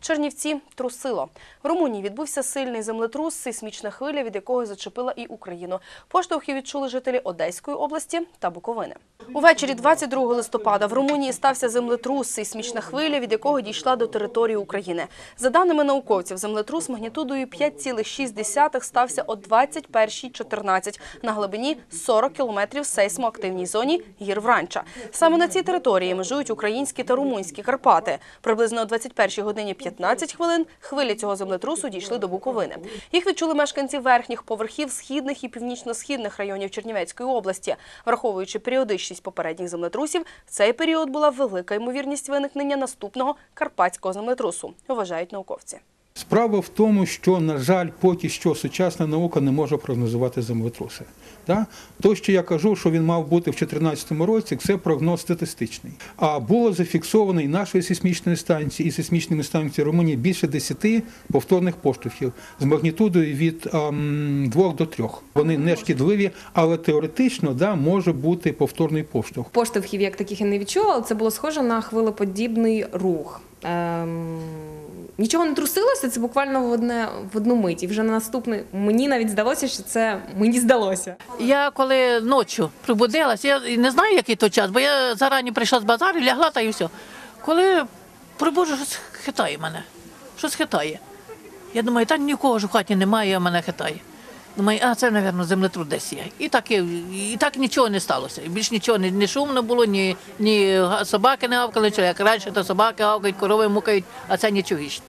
Чернівці трусило. В Румунії відбувся сильний землетрус, сейсмічна хвиля, від якого зачепила і Україну. Поштовхи відчули жителі Одеської області та Буковини. Увечері 22 листопада в Румунії стався землетрус, сейсмічна хвиля, від якого дійшла до території України. За даними науковців, землетрус магнітудою 5,6 стався о 21.14 на глибині 40 кілометрів в сейсмоактивній зоні гір Вранча. Саме на цій території межують українські та румунські Карпати. Приблизно о 21 годині 15 хвилин хвилі цього землетрусу дійшли до Буковини. Їх відчули мешканці верхніх поверхів східних і північно-східних районів Чернівецької області. Враховуючи періодичність попередніх землетрусів, в цей період була велика ймовірність виникнення наступного карпатського землетрусу, вважають науковці. Справа в тому, що, на жаль, поки що сучасна наука не може прогнозувати землетруси. Да? То, що я кажу, що він мав бути в 2014 році, це прогноз статистичний. А було зафіксовано і нашою сейсмічною станцією, і сейсмічними станціями Румунії більше 10 повторних поштовхів з магнітудою від ем, 2 до 3. Вони не шкідливі, але теоретично да, може бути повторний поштовх. Поштовхів як таких я не відчула, але це було схоже на хвилеподібний рух. Ем, нічого не трусилося, це буквально в, одне, в одну мить. І вже на наступний мені навіть здалося, що це мені здалося. Я коли ночі пробудилась, я не знаю, який то час, бо я зарані прийшла з базару, лягла та і все. Коли пробуджу, щось хитає мене. Щось хитає. Я думаю, та нікого ж у хаті немає, а мене хитає. Думаю, а це, мабуть, землетрус десь є. І так, і, так нічого не сталося. Більш нічого не, не шумно було, ні, ні собаки не гавкали, чи як раніше, то собаки гавкають, корови мукають, а це нічогічне.